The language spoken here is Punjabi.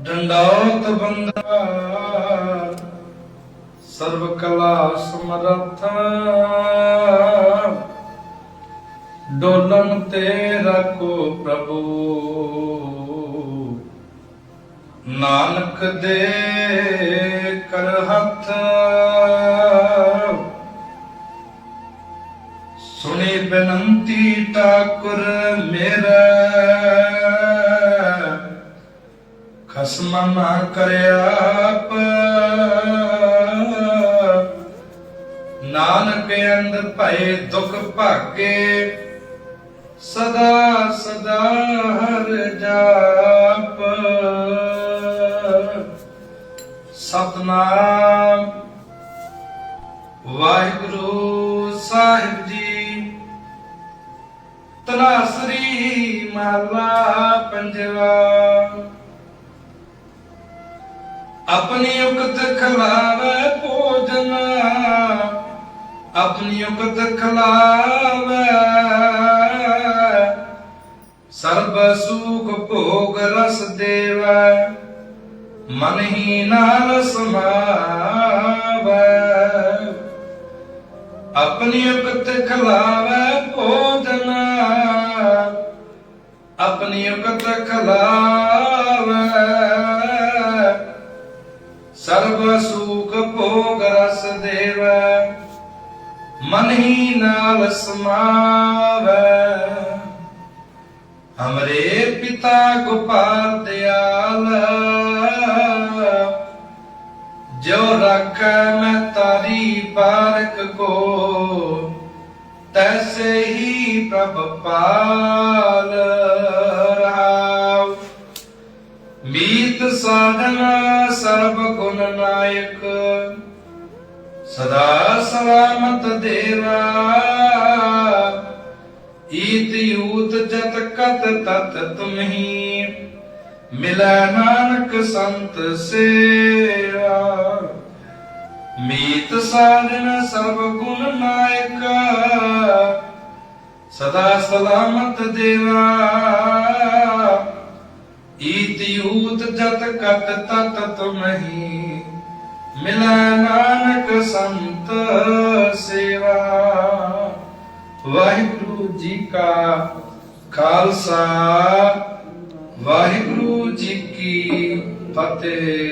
ਡੰਡਾਉਤ ਬੰਦਾ, ਸਰਬ ਕਲਾ ਸਮਰੱਥ। ਡੋਲਨ ਤੇ ਰੱਖੋ ਪ੍ਰਭੂ। ਨਾਨਕ ਦੇ ਕਰ ਹੱਥ। ਸੁਣੀ ਬੇਨੰਤੀ ਠਾਕੁਰ ਮੇਰਾ ਖਸਮ ਨਾ ਕਰਿਆ ਆਪ। ਨਾਨਕ ਅੰਦ ਭਏ ਦੁਖ ਭਾਗੇ, ਸਦਾ ਸਦਾ ਹਰ ਜਾਪ। ਸਤਨਾਮ। ਵਾਹਿਗੁਰੂ ਸਾਹਿਬ ਜੀ ਤਨਾਸਰੀ ਮਹਲਾ ਪੰਜਵਾ। ਆਪਣੀ ਉਕਤ ਖਲਾਵੇ ਭੋਜਨ, ਆਪਣੀ ਉਕਤ ਖਲਾਵੇ। ਸਰਬ ਸੁਖ ਭੋਗ ਰਸ ਦੇਵੈ, ਮਨ ਹੀ ਨਾਲ ਸਮਾਵੈ। ਆਪਣੀ ਉਕਤ ਖਲਾਵੇ ਭੋਜਨ, ਆਪਣੀ ਉਕਤ ਖਲਾ ਸਰਬ ਸੁਖ ਭੋਗ ਰਸ ਦੇਵੈ, ਮਨ ਹੀ ਨਾਲ ਸਮਾਵੈ। ਹਮਰੇ ਪਿਤਾ ਗੋਪਾਲ ਦਿਆਲ, ਜੋ ਰੱਖੈ ਮੈਂ ਤਾਰੀ ਪਾਰਕ ਕੋ ਤੈਸੇ ਹੀ ਪ੍ਰਭ ਪਾਲ। ਮੀਤ ਸਾਧਨ ਸਰਬ ਗੁਣ ਨਾਇਕ। ਸਦਾ ਸਲਾਮਤ ਦੇਵਾ। ਈਤ ਯੂਤ ਜਤ ਕਤ ਤਤ ਤੁਮਹੀ। ਮਿਲੈ ਨਾਨਕ ਸੰਤ ਸੇਵਾ। ਮੀਤ ਸਾਧਨ ਸਰਬ ਗੁਣ ਨਾਇਕ। ਸਦਾ ਸਲਾਮਤ ਦੇਵਾ। ਯੂਤ ਜਤ ਕਤ ਤਤ ਤੁਮਹੀ ਮਿਲੈ ਨਾਨਕ ਸੰਤ ਸੇਵਾ ਵਾਹਿਗੁਰੂ ਜੀ ਕਾ ਖਾਲਸਾ ਵਾਹਿਗੁਰੂ ਜੀ ਕੀ ਫਤਿਹ